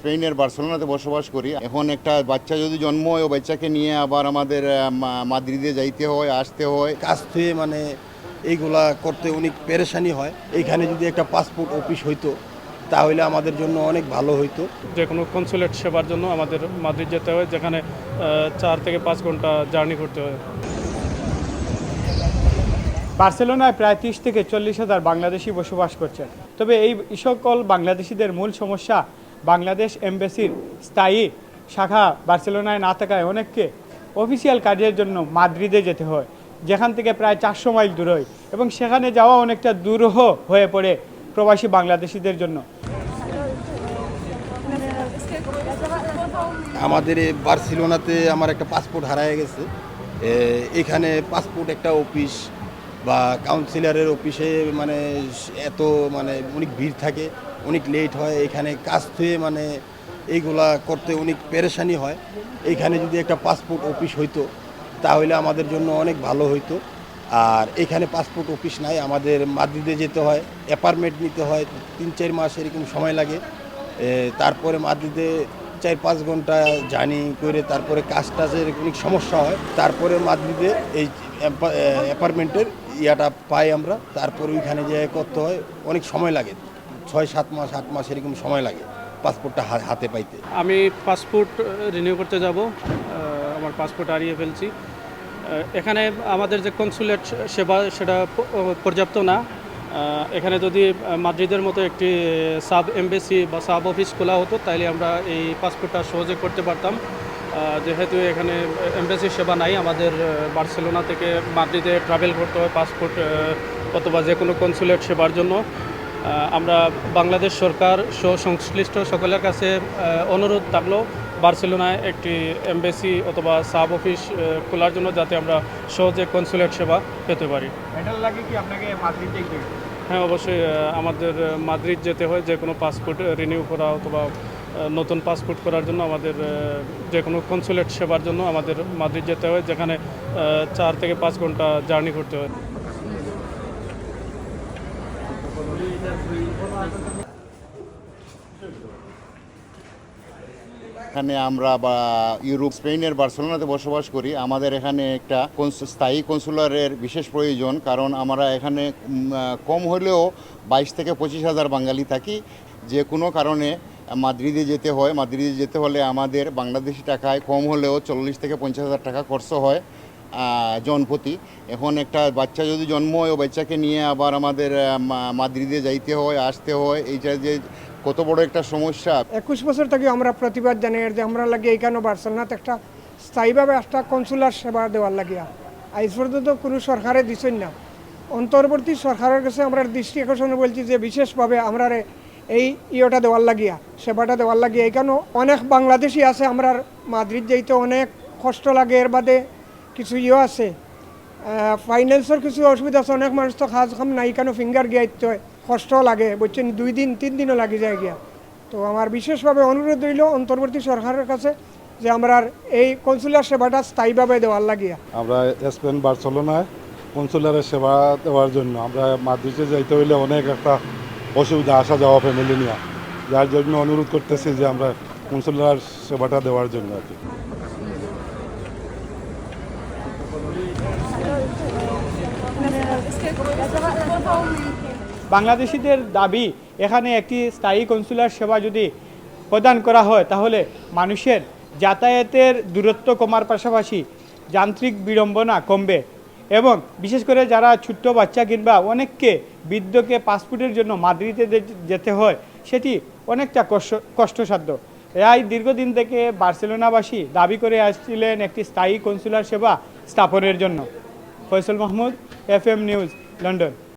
স্পেনের বার্সেলোনাতে বসবাস করি। এখন একটা বাচ্চা যদি জন্ম হয় ও বাচ্চাকে নিয়ে আবার আমাদের মাদ্রিদে যাইতে হয় আসতে হয়। কাজ থেকে মানে এইগুলা করতে অনেক পেরেশানি হয়। এইখানে যদি একটা পাসপোর্ট অফিস হইতো তাহলে আমাদের জন্য অনেক ভালো হইতো। যে কোনো কনসুলেট সেবার জন্য আমাদের মাদ্রিদ যেতে হয় যেখানে চার থেকে পাঁচ ঘণ্টা জার্নি করতে হয়। বার্সেলোনায় প্রায় ত্রিশ থেকে চল্লিশ হাজার বাংলাদেশি বসবাস করছে তবে এই সকল বাংলাদেশিদের মূল সমস্যা বাংলাদেশ এমবেসির স্থায়ী শাখা বার্সেলোনায় না থাকায় অনেককে অফিসিয়াল কাজের জন্য মাদ্রিদে যেতে হয়, যেখান থেকে প্রায় চারশো মাইল দূরই এবং সেখানে যাওয়া অনেকটা দুরূহ হয়ে পড়ে প্রবাসী বাংলাদেশিদের জন্য। আমাদের বার্সেলোনাতে আমার একটা পাসপোর্ট হারায় গেছে। এখানে পাসপোর্ট একটা অফিস বা কাউন্সিলরের অফিসে মানে এত মানে অনেক ভিড় থাকে। অনেক লেট হয়, এখানে কাজ থেকে মানে এইগুলা করতে অনেক পেরেশানি হয়। এইখানে যদি একটা পাসপোর্ট অফিস হইতো, তাহলে আমাদের জন্য অনেক ভালো হইতো। আর এখানে পাসপোর্ট অফিস নাই, আমাদের মাদ্রিদে যেতে হয় অ্যাপার্টমেন্ট নিতে হয় তিন চার মাস এরকম সময় লাগে। তারপরে মাদ্রিদে চার পাঁচ ঘণ্টা জার্নি করে তারপরে কাজ টাজের অনেক সমস্যা হয়। তারপরে মাদ্রিদে এই অ্যাপার্টমেন্টের ইয়াটা পাই আমরা, তারপরে ওইখানে যেয়ে করতে হয়, অনেক সময় লাগে। ছয়, সাত মাস, আট মাস এরকম সময় লাগে পাসপোর্টটা হাতে পাইতে। আমি পাসপোর্ট রিনিউ করতে যাব। আমার পাসপোর্ট হারিয়ে ফেলছি। এখানে আমাদের যে কনসুলেট সেবা, সেটা পর্যাপ্ত না। এখানে যদি মাদ্রিদের মতো একটি সাব এমবেসি বা সাব অফিস খোলা হতো তাহলে আমরা এই পাসপোর্টটা সহজে করতে পারতাম। যেহেতু এখানে এমবেসি সেবা নাই, আমাদের বার্সেলোনা থেকে মাদ্রিদে ট্রাভেল করতে হয় পাসপোর্ট অথবা যে কোনো কনসুলেট সেবার জন্য। আমরা বাংলাদেশ সরকার সহ সংশ্লিষ্ট সকলের কাছে অনুরোধ থাকল বার্সেলোনায় একটি এমবেসি অথবা সাব অফিস খোলার জন্য যাতে আমরা সহজে কনসুলেট সেবা পেতে পারি। হ্যাঁ অবশ্যই আমাদের মাদ্রিদ যেতে হয় যে কোনো পাসপোর্ট রিনিউ করা অথবা নতুন পাসপোর্ট করার জন্য আমাদের যে কোনো কনসুলেট সেবার জন্য আমাদের মাদ্রিদ যেতে হয় যেখানে চার থেকে পাঁচ ঘণ্টা জার্নি করতে হয়। এখানে আমরা বা ইউরোপ, স্পেনের, বার্সেলোনাতে বসবাস করি। আমাদের এখানে একটা স্থায়ী কনসুলারের বিশেষ প্রয়োজন, কারণ আমরা এখানে কম হলেও বাইশ থেকে পঁচিশ হাজার বাঙালি থাকি। যে কোনো কারণে মাদ্রিদে যেতে হয়। মাদ্রিদে যেতে হলে আমাদের বাংলাদেশি টাকায় কম হলেও চল্লিশ থেকে পঞ্চাশ হাজার টাকা খরচ হয়। আহ, জনপ্রতি এখন একটা বাচ্চা যদি জন্ম হয় ও বাচ্চাকে নিয়ে আবার আমাদের মাদ্রিদে যাইতে হয় আসতে হয় এইটা যে কত বড় একটা সমস্যা। একুশ বছর থেকে আমরা প্রতিবাদ জানাই যে আমরা লাগে এইখানে বার্সেলোনাতে একটা স্থায়ীভাবে একটা কনসুলার সেবা দেওয়ার লাগিয়া আজ পর্যন্ত কোনো সরকারে দিচ্ছেন না। অন্তর্বর্তী সরকারের কাছে আমরা দৃষ্টি আকর্ষণে বলছি যে বিশেষভাবে আমরা এই ইয়েটা দেওয়ার লাগিয়া সেবাটা দেওয়ার লাগিয়া এখানেও অনেক বাংলাদেশি আছে আমরা মাদ্রিদ যাইতে অনেক কষ্ট লাগে। এর বাদে কিছু ইয়ে আছে। ফাইন্যান্সের কিছু অসুবিধা আছে, অনেক মানুষ তো খাজ খাম নাই, কেন ফিঙ্গার হয়, কষ্ট লাগে বলছেন দুই দিন, তিন দিনও লাগে যায় গিয়া। তো আমার বিশেষভাবে অনুরোধ রইল অন্তর্বর্তী সরকারের কাছে যে আমরা এই কনসুলার সেবাটা স্থায়ীভাবে দেওয়ার লাগিয়া। আমরা স্পেন বার্সেলোনায় কনসুলারের সেবা দেওয়ার জন্য, আমরা মাদ্রিদে যাইতে হইলে অনেক একটা অসুবিধা, আসা যাওয়া ফ্যামিলি নিয়ে। যার জন্য অনুরোধ করতেছি যে আমরা কনসুলার সেবাটা দেওয়ার জন্য আর কি। বাংলাদেশিদের দাবি, এখানে একটি স্থায়ী কনসুলার সেবা যদি প্রদান করা হয়, তাহলে মানুষের যাতায়াতের দূরত্ব কমার পাশাপাশি যান্ত্রিক বিড়ম্বনা কমবে। এবং বিশেষ করে যারা ছোট্ট বাচ্চা কিংবা অনেককে বৃদ্ধকে পাসপোর্টের জন্য মাদ্রিদে যেতে হয়, সেটি অনেকটা কষ্ট কষ্টসাধ্য। এরাই দীর্ঘদিন থেকে বার্সেলোনাবাসী দাবি করে আসছিলেন একটি স্থায়ী কনসুলার সেবা স্থাপনের জন্য। Faisal Mahmud F news, London.